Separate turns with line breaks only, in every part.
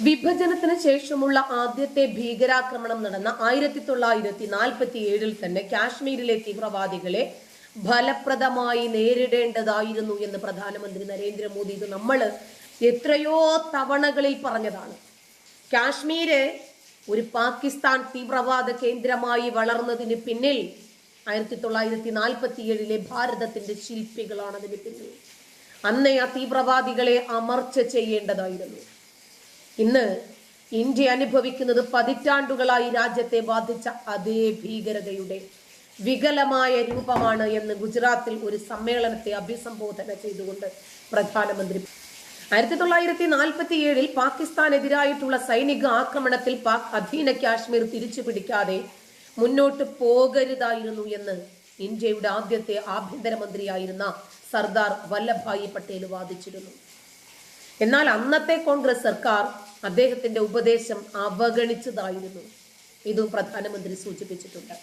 വിഭജനത്തിന് ശേഷമുള്ള ആദ്യത്തെ ഭീകരാക്രമണം നടന്ന ആയിരത്തി തൊള്ളായിരത്തി നാൽപ്പത്തി ഏഴിൽ തന്നെ കാശ്മീരിലെ തീവ്രവാദികളെ ഫലപ്രദമായി നേരിടേണ്ടതായിരുന്നു എന്ന് പ്രധാനമന്ത്രി നരേന്ദ്രമോദി. ഇത് നമ്മൾ എത്രയോ തവണകളിൽ പറഞ്ഞതാണ്. കാശ്മീര് ഒരു പാകിസ്ഥാൻ തീവ്രവാദ കേന്ദ്രമായി വളർന്നതിന് പിന്നിൽ ആയിരത്തി തൊള്ളായിരത്തി നാൽപ്പത്തി ഏഴിലെ ഭാരതത്തിന്റെ ശില്പികളാണ് അതിന് പിന്നിൽ. അന്നേ ആ തീവ്രവാദികളെ അമർച്ച ചെയ്യേണ്ടതായിരുന്നു. ഇന്ന് ഇന്ത്യ അനുഭവിക്കുന്നത് പതിറ്റാണ്ടുകളായി രാജ്യത്തെ ബാധിച്ച അതേ ഭീകരതയുടെ വികലമായ രൂപമാണ് എന്ന് ഗുജറാത്തിൽ ഒരു സമ്മേളനത്തെ അഭിസംബോധന ചെയ്തുകൊണ്ട് പ്രധാനമന്ത്രി ആയിരത്തി തൊള്ളായിരത്തി നാൽപ്പത്തി ഏഴിൽ പാകിസ്ഥാനെതിരായിട്ടുള്ള സൈനിക ആക്രമണത്തിൽ പാക് അധീന കാശ്മീർ തിരിച്ചു പിടിക്കാതെ മുന്നോട്ട് പോകരുതായിരുന്നു എന്ന് ഇന്ത്യയുടെ ആദ്യത്തെ ആഭ്യന്തരമന്ത്രിയായിരുന്ന സർദാർ വല്ലഭായി പട്ടേൽ വാദിച്ചിരുന്നു. എന്നാൽ അന്നത്തെ കോൺഗ്രസ് സർക്കാർ അദ്ദേഹത്തിന്റെ ഉപദേശം അവഗണിച്ചതായിരുന്നു. ഇതും പ്രധാനമന്ത്രി സൂചിപ്പിച്ചിട്ടുണ്ട്.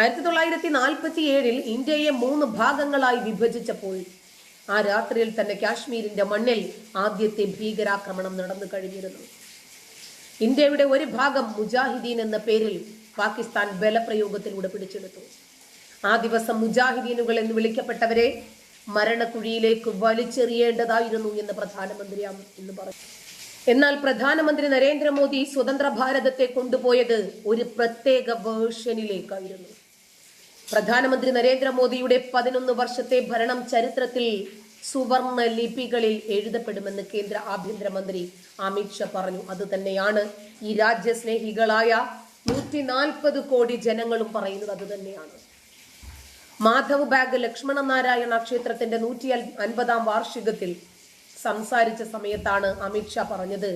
ആയിരത്തി തൊള്ളായിരത്തി നാൽപ്പത്തി ഏഴിൽ ഇന്ത്യയെ മൂന്ന് ഭാഗങ്ങളായി വിഭജിച്ചപ്പോൾ ആ രാത്രിയിൽ തന്നെ കാശ്മീരിന്റെ മണ്ണിൽ ആദ്യത്തെ ഭീകരാക്രമണം നടന്നു കഴിഞ്ഞിരുന്നു. ഇന്ത്യയുടെ ഒരു ഭാഗം മുജാഹിദീൻ എന്ന പേരിൽ പാകിസ്ഥാൻ ബലപ്രയോഗത്തിലൂടെ പിടിച്ചെടുത്തു. ആ ദിവസം മുജാഹിദീനുകൾ എന്ന് വിളിക്കപ്പെട്ടവരെ മരണക്കുഴിയിലേക്ക് വലിച്ചെറിയേണ്ടതായിരുന്നു എന്ന് പ്രധാനമന്ത്രി എന്ന് പറഞ്ഞു. എന്നാൽ പ്രധാനമന്ത്രി നരേന്ദ്രമോദി സ്വതന്ത്ര ഭാരതത്തെ കൊണ്ടുപോയത് ഒരു പ്രത്യേക വേർഷനിലേക്കായിരുന്നു. പ്രധാനമന്ത്രി നരേന്ദ്രമോദിയുടെ പതിനൊന്ന് വർഷത്തെ ഭരണം ചരിത്രത്തിൽ സുവർണ ലിപികളിൽ എഴുതപ്പെടുമെന്ന് കേന്ദ്ര ആഭ്യന്തരമന്ത്രി അമിത്ഷാ പറഞ്ഞു. അത് തന്നെയാണ് ഈ രാജ്യസ്നേഹികളായ നൂറ്റി നാൽപ്പത് കോടി ജനങ്ങളും പറയുന്നത് അത് തന്നെയാണ് മാധവ് ബാഗ് ലക്ഷ്മണ നാരായണ ക്ഷേത്രത്തിന്റെ നൂറ്റി അൻപതാം വാർഷികത്തിൽ സംസാരിച്ച സമയത്താണ് അമിത് ഷാ പറഞ്ഞത്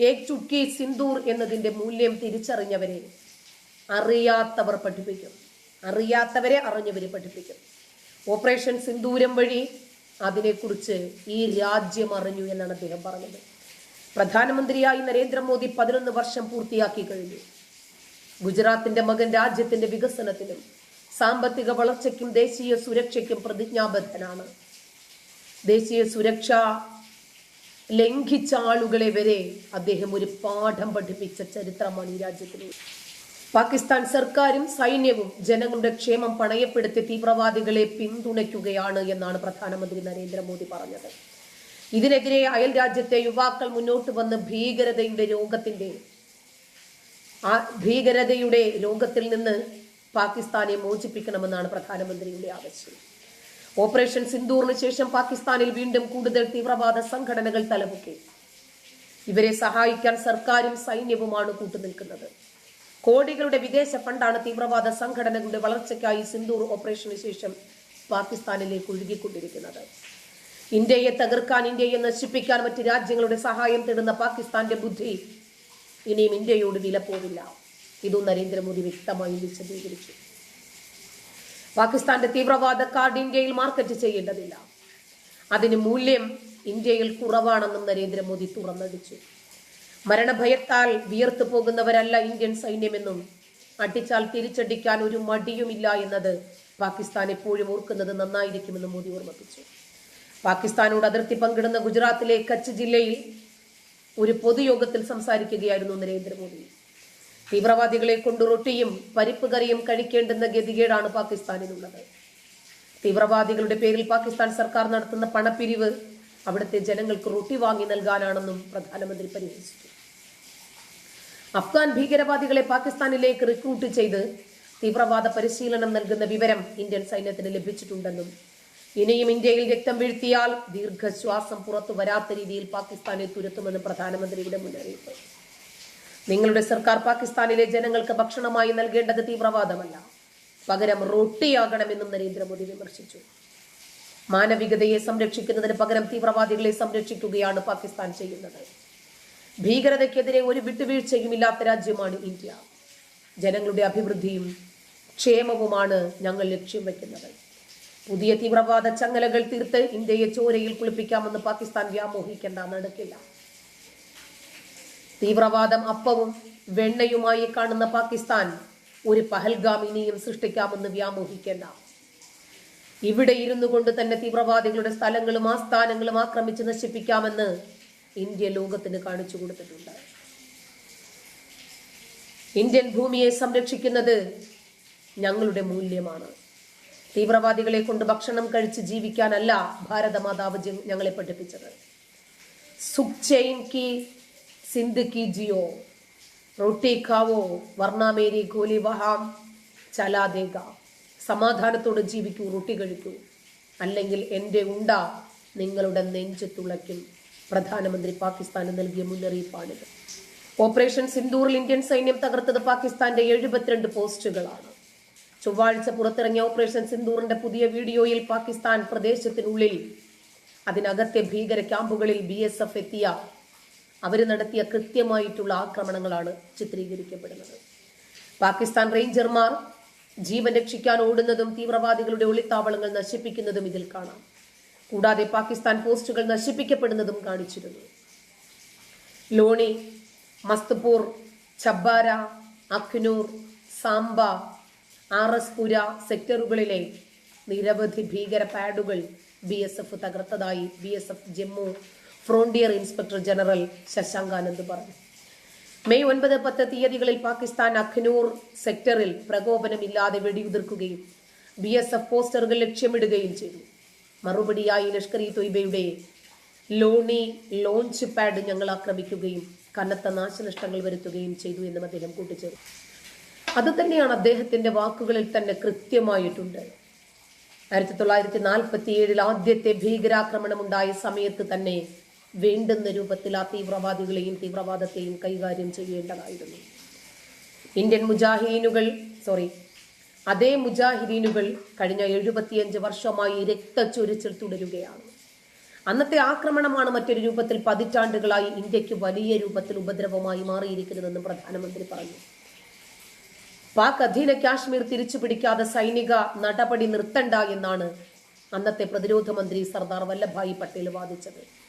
ഏക് ചുക്കി സിന്ദൂർ എന്നതിന്റെ മൂല്യം തിരിച്ചറിഞ്ഞവരെ അറിയാത്തവർ പഠിപ്പിക്കും. അറിയാത്തവരെ അറിഞ്ഞവരെ പഠിപ്പിക്കും. ഓപ്പറേഷൻ സിന്ദൂരം വഴി അതിനെക്കുറിച്ച് ഈ രാജ്യം അറിഞ്ഞു എന്നാണ് അദ്ദേഹം പറഞ്ഞത്. പ്രധാനമന്ത്രിയായി നരേന്ദ്രമോദി പതിനൊന്ന് വർഷം പൂർത്തിയാക്കി കഴിഞ്ഞു. ഗുജറാത്തിന്റെ മകൻ രാജ്യത്തിന്റെ വികസനത്തിനും സാമ്പത്തിക വളർച്ചയ്ക്കും ദേശീയ സുരക്ഷയ്ക്കും പ്രതിജ്ഞാബദ്ധനാണ്. ദേശീയ സുരക്ഷ ലംഘിച്ച ആളുകളെ വരെ അദ്ദേഹം ഒരു പാഠം പഠിപ്പിച്ച ചരിത്രമാണ് ഈ രാജ്യത്തിന്. പാകിസ്ഥാൻ സർക്കാരും സൈന്യവും ജനങ്ങളുടെ ക്ഷേമം പണയപ്പെടുത്തി തീവ്രവാദികളെ പിന്തുണയ്ക്കുകയാണ് എന്നാണ് പ്രധാനമന്ത്രി നരേന്ദ്രമോദി പറഞ്ഞത്. ഇതിനെതിരെ അയൽ രാജ്യത്തെ യുവാക്കൾ മുന്നോട്ട് വന്ന് ഭീകരതയുടെ രോഗത്തിന്റെ ആ ഭീകരതയുടെ രോഗത്തിൽ നിന്ന് പാകിസ്ഥാനെ മോചിപ്പിക്കണമെന്നാണ് പ്രധാനമന്ത്രിയുടെ ആവശ്യം. ഓപ്പറേഷൻ സിന്ദൂറിന് ശേഷം പാകിസ്ഥാനിൽ വീണ്ടും കൂടുതൽ തീവ്രവാദ സംഘടനകൾ തലമുക്കി ഇവരെ സഹായിക്കാൻ സർക്കാരും സൈന്യവുമാണ് കൂട്ടുനിൽക്കുന്നത്. കോടികളുടെ വിദേശ ഫണ്ടാണ് തീവ്രവാദ സംഘടനകളുടെ വളർച്ചയ്ക്കായി സിന്ദൂർ ഓപ്പറേഷന് ശേഷം പാകിസ്ഥാനിലേക്ക് ഒഴുകിക്കൊണ്ടിരിക്കുന്നത്. ഇന്ത്യയെ തകർക്കാൻ ഇന്ത്യയെ നശിപ്പിക്കാൻ മറ്റ് രാജ്യങ്ങളുടെ സഹായം തേടുന്ന പാകിസ്ഥാന്റെ ബുദ്ധി ഇനിയും ഇന്ത്യയോട് വില പോവില്ല ഇതും നരേന്ദ്രമോദി വ്യക്തമായി വിശദീകരിച്ചു. പാകിസ്ഥാന്റെ തീവ്രവാദ കാർഡ് ഇന്ത്യയിൽ മാർക്കറ്റ് ചെയ്യേണ്ടതില്ല. അതിന് മൂല്യം ഇന്ത്യയിൽ കുറവാണെന്നും നരേന്ദ്രമോദി തുറന്നടിച്ചു. മരണഭയത്താൽ വിയർത്തു പോകുന്നവരല്ല ഇന്ത്യൻ സൈന്യമെന്നും അടിച്ചാൽ തിരിച്ചടിക്കാൻ ഒരു മടിയുമില്ല എന്നത് പാകിസ്ഥാൻ എപ്പോഴും ഓർക്കുന്നത് നന്നായിരിക്കുമെന്നും മോദി ഓർമ്മിപ്പിച്ചു. പാകിസ്ഥാനോട് അതിർത്തി പങ്കിടുന്ന ഗുജറാത്തിലെ കച്ച് ജില്ലയിൽ ഒരു പൊതുയോഗത്തിൽ സംസാരിക്കുകയായിരുന്നു നരേന്ദ്രമോദി. തീവ്രവാദികളെ കൊണ്ട് റൊട്ടിയും പരിപ്പ് കറിയും കഴിക്കേണ്ടെന്ന ഗതികേടാണ് പാകിസ്ഥാനിലുള്ളത്. തീവ്രവാദികളുടെ പേരിൽ പാകിസ്ഥാൻ സർക്കാർ നടത്തുന്ന പണപ്പിരിവ് അവിടുത്തെ ജനങ്ങൾക്ക് റൊട്ടി വാങ്ങി നൽകാനാണെന്നും പ്രധാനമന്ത്രി പരിഹസിച്ചു. അഫ്ഗാൻ ഭീകരവാദികളെ പാകിസ്ഥാനിലേക്ക് റിക്രൂട്ട് ചെയ്ത് തീവ്രവാദ പരിശീലനം നൽകുന്ന വിവരം ഇന്ത്യൻ സൈന്യത്തിന് ലഭിച്ചിട്ടുണ്ടെന്നും ഇനിയും ഇന്ത്യയിൽ രക്തം വീഴ്ത്തിയാൽ ദീർഘശ്വാസം പുറത്തു വരാത്ത രീതിയിൽ പാകിസ്ഥാനെ തുരത്തുമെന്ന് പ്രധാനമന്ത്രിയുടെ മുന്നറിയിപ്പ്. നിങ്ങളുടെ സർക്കാർ പാകിസ്ഥാനിലെ ജനങ്ങൾക്ക് ഭക്ഷണമായി നൽകേണ്ടത് തീവ്രവാദമല്ല. പകരം റൊട്ടിയാകണമെന്നും നരേന്ദ്രമോദി വിമർശിച്ചു. മാനവികതയെ സംരക്ഷിക്കുന്നതിന് പകരം തീവ്രവാദികളെ സംരക്ഷിക്കുകയാണ് പാകിസ്ഥാൻ ചെയ്യുന്നത്. ഭീകരതയ്ക്കെതിരെ ഒരു വിട്ടുവീഴ്ചയും ഇല്ലാത്ത രാജ്യമാണ് ഇന്ത്യ. ജനങ്ങളുടെ അഭിവൃദ്ധിയും ക്ഷേമവുമാണ് ഞങ്ങൾ ലക്ഷ്യം വയ്ക്കുന്നത് പുതിയ തീവ്രവാദ ചങ്ങലകൾ തീർത്ത് ഇന്ത്യയെ ചോരയിൽ കുളിപ്പിക്കാമെന്ന് പാകിസ്ഥാൻ വ്യാമോഹിക്കേണ്ട നടക്കില്ല. തീവ്രവാദം അപ്പവും വെണ്ണയുമായി കാണുന്ന പാകിസ്ഥാൻ ഒരു പഹൽഗാം ഇനിയും സൃഷ്ടിക്കാമെന്ന് വ്യാമോഹിക്കേണ്ട. ഇവിടെ ഇരുന്നു കൊണ്ട് തന്നെ തീവ്രവാദികളുടെ സ്ഥലങ്ങളും ആസ്ഥാനങ്ങളും ആക്രമിച്ച് നശിപ്പിക്കാമെന്ന് ഇന്ത്യ ലോകത്തിന് കാണിച്ചു കൊടുത്തിട്ടുണ്ട്. ഇന്ത്യൻ ഭൂമിയെ സംരക്ഷിക്കുന്നത് ഞങ്ങളുടെ മൂല്യമാണ്. തീവ്രവാദികളെ കൊണ്ട് ഭക്ഷണം കഴിച്ച് ജീവിക്കാനല്ല ഭാരതമാതാവ് ഞങ്ങളെ പഠിപ്പിച്ചത്. സുഖ്ചൈൻ കി സിന്ധ് കീജിയോ റൊട്ടി ഖാവോ വർണാമേരി ഗോലി വഹാം ചലാദേഗ. സമാധാനത്തോടെ ജീവിക്കൂ റൊട്ടി കഴിക്കൂ. അല്ലെങ്കിൽ എന്റെ ഉണ്ട നിങ്ങളുടെ നെഞ്ച് തുളയ്ക്കും. പ്രധാനമന്ത്രി പാകിസ്ഥാന് നൽകിയ മുന്നറിയിപ്പാണിത്. ഓപ്പറേഷൻ സിന്ദൂറിൽ ഇന്ത്യൻ സൈന്യം തകർത്തത് പാകിസ്ഥാന്റെ എഴുപത്തിരണ്ട് പോസ്റ്റുകളാണ്. ചൊവ്വാഴ്ച പുറത്തിറങ്ങിയ ഓപ്പറേഷൻ സിന്ദൂറിന്റെ പുതിയ വീഡിയോയിൽ പാകിസ്ഥാൻ പ്രദേശത്തിനുള്ളിൽ അതിനകത്തെ ഭീകര ക്യാമ്പുകളിൽ ബി എസ് എഫ് എത്തിയ അവർ നടത്തിയ കൃത്യമായിട്ടുള്ള ആക്രമണങ്ങളാണ് ചിത്രീകരിക്കപ്പെടുന്നത്. പാകിസ്ഥാൻ റേഞ്ചർമാർ ജീവൻ രക്ഷിക്കാൻ ഓടുന്നതും തീവ്രവാദികളുടെ ഒളിത്താവളങ്ങൾ നശിപ്പിക്കുന്നതും ഇതിൽ കാണാം. കൂടാതെ പാകിസ്ഥാൻ പോസ്റ്റുകൾ നശിപ്പിക്കപ്പെടുന്നതും കാണിച്ചിരുന്നു. ലോണി മസ്തപൂർ ചബ്ബാര അഖ്നൂർ സാംബ ആർ എസ് പുര സെക്ടറുകളിലെ നിരവധി ഭീകര പാഡുകൾ B S F തകർത്തതായി B S F Jammu frontier inspector general Shashank Anand പറഞ്ഞു. മെയ് ഒൻപത് പത്ത് തീയതികളിൽ പാകിസ്ഥാൻ അഖ്നൂർ സെക്ടറിൽ പ്രകോപനമില്ലാതെ വെടിയുതിർക്കുകയും ബി എസ് എഫ് പോസ്റ്ററുകൾ ലക്ഷ്യമിടുകയും ചെയ്തു. മറുപടിയായി ലഷ്കർ ഇ തൊയ്ബയുടെ ലോണി ലോഞ്ച് പാഡ് ഞങ്ങൾ ആക്രമിക്കുകയും കനത്ത നാശനഷ്ടങ്ങൾ വരുത്തുകയും ചെയ്തു എന്നും അദ്ദേഹം കൂട്ടിച്ചേർത്തു. അത് തന്നെയാണ് അദ്ദേഹത്തിന്റെ വാക്കുകളിൽ തന്നെ കൃത്യമായിട്ടുണ്ട്. ആയിരത്തി തൊള്ളായിരത്തി നാൽപ്പത്തി ഏഴിൽ ആദ്യത്തെ ഭീകരാക്രമണം ഉണ്ടായ സമയത്ത് തന്നെ വേണ്ടുന്ന രൂപത്തിൽ ആ തീവ്രവാദികളെയും തീവ്രവാദത്തെയും കൈകാര്യം ചെയ്യേണ്ടതായിരുന്നു. ഇന്ത്യൻ മുജാഹിദീനുകൾ സോറി അതേ മുജാഹിദീനുകൾ കഴിഞ്ഞ എഴുപത്തിയഞ്ച് വർഷമായി രക്തച്ചൊരിച്ചിൽ തുടരുകയാണ്. അന്നത്തെ ആക്രമണമാണ് മറ്റൊരു രൂപത്തിൽ പതിറ്റാണ്ടുകളായി ഇന്ത്യയ്ക്ക് വലിയ രൂപത്തിൽ ഉപദ്രവമായി മാറിയിരിക്കുന്നതെന്നും പ്രധാനമന്ത്രി പറഞ്ഞു. പാക് അധീന കാശ്മീർ തിരിച്ചു പിടിക്കാതെ സൈനിക നടപടി നിർത്തണ്ട എന്നാണ് അന്നത്തെ പ്രതിരോധ മന്ത്രി സർദാർ വല്ലഭായി പട്ടേൽ വാദിച്ചത്.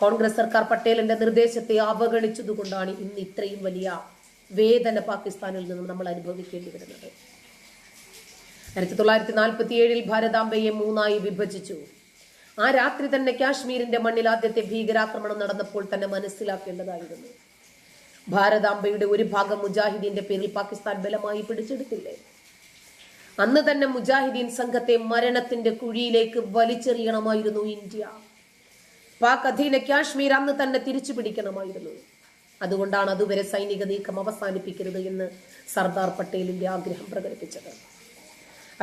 കോൺഗ്രസ് സർക്കാർ പട്ടേലിന്റെ നിർദ്ദേശത്തെ അവഗണിച്ചതുകൊണ്ടാണ് ഇന്ന് ഇത്രയും വലിയ വേദന പാകിസ്ഥാനിൽ നിന്നും നമ്മൾ അനുഭവിക്കേണ്ടി വരുന്നത്. ആയിരത്തി തൊള്ളായിരത്തി നാൽപ്പത്തി ഏഴിൽ ഭാരതാംബയെ മൂന്നായി വിഭജിച്ചു. ആ രാത്രി തന്നെ കാശ്മീരിന്റെ മണ്ണിൽ ആദ്യത്തെ ഭീകരാക്രമണം നടന്നപ്പോൾ തന്നെ മനസ്സിലാക്കേണ്ടതായിരുന്നു. ഭാരതാംബയുടെ ഒരു ഭാഗം മുജാഹിദീന്റെ പേരിൽ പാകിസ്ഥാൻ ബലമായി പിടിച്ചെടുത്തില്ലേ? അന്ന് തന്നെ മുജാഹിദീൻ സംഘത്തെ മരണത്തിന്റെ കുഴിയിലേക്ക് വലിച്ചെറിയണമായിരുന്നു ഇന്ത്യ. പാക് അധീന കാശ്മീർ അന്ന് തന്നെ തിരിച്ചു പിടിക്കണമായിരുന്നു അതുകൊണ്ടാണ് അതുവരെ സൈനിക നീക്കം അവസാനിപ്പിക്കരുത് എന്ന് സർദാർ പട്ടേലിന്റെ ആഗ്രഹം പ്രകടിപ്പിച്ചത്.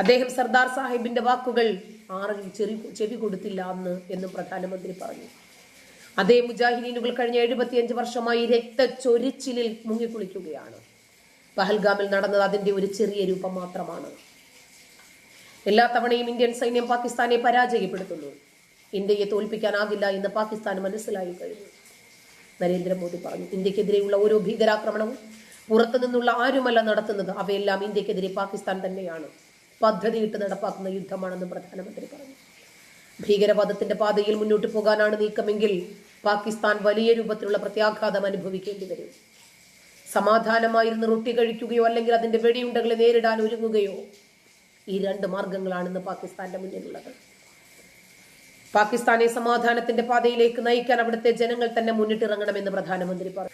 അദ്ദേഹം സർദാർ സാഹിബിന്റെ വാക്കുകൾ ആറിൽ ചെറി ചെവി കൊടുത്തില്ല അന്ന് എന്നും പ്രധാനമന്ത്രി പറഞ്ഞു. അതേ മുജാഹിദീനുകൾ കഴിഞ്ഞ എഴുപത്തിയഞ്ച് വർഷമായി രക്തച്ചൊരിച്ചിലിൽ മുങ്ങിക്കുളിക്കുകയാണ്. പഹൽഗാമിൽ നടന്നത് അതിന്റെ ഒരു ചെറിയ രൂപം മാത്രമാണ്. എല്ലാ തവണയും ഇന്ത്യൻ സൈന്യം പാകിസ്ഥാനെ പരാജയപ്പെടുത്തുന്നു. ഇന്ത്യയെ തോൽപ്പിക്കാനാകില്ല എന്ന് പാകിസ്ഥാൻ മനസ്സിലായി കഴിഞ്ഞു. നരേന്ദ്രമോദി പറഞ്ഞു ഇന്ത്യക്കെതിരെയുള്ള ഓരോ ഭീകരാക്രമണവും പുറത്തു നിന്നുള്ള ആരുമല്ല നടത്തുന്നത്. അവയെല്ലാം ഇന്ത്യക്കെതിരെ പാകിസ്ഥാൻ തന്നെയാണ് പദ്ധതിയിട്ട് നടപ്പാക്കുന്ന യുദ്ധമാണെന്ന് പ്രധാനമന്ത്രി പറഞ്ഞു. ഭീകരവാദത്തിന്റെ പാതയിൽ മുന്നോട്ട് പോകാനാണ് നീക്കമെങ്കിൽ പാകിസ്ഥാൻ വലിയ രൂപത്തിലുള്ള പ്രത്യാഘാതം അനുഭവിക്കേണ്ടി വരും. സമാധാനമായിരുന്ന് റൊട്ടി കഴിക്കുകയോ അല്ലെങ്കിൽ അതിന്റെ വെടിയുണ്ടകളെ നേരിടാൻ ഒരുങ്ങുകയോ ഈ രണ്ട് മാർഗങ്ങളാണ് ഇന്ന് പാകിസ്ഥാന്റെ മുന്നിലുള്ളത്. പാകിസ്ഥാനെ സമാധാനത്തിന്റെ പാതയിലേക്ക് നയിക്കാൻ അവിടുത്തെ ജനങ്ങൾ തന്നെ മുന്നിട്ടിറങ്ങണമെന്ന് പ്രധാനമന്ത്രി പറഞ്ഞു.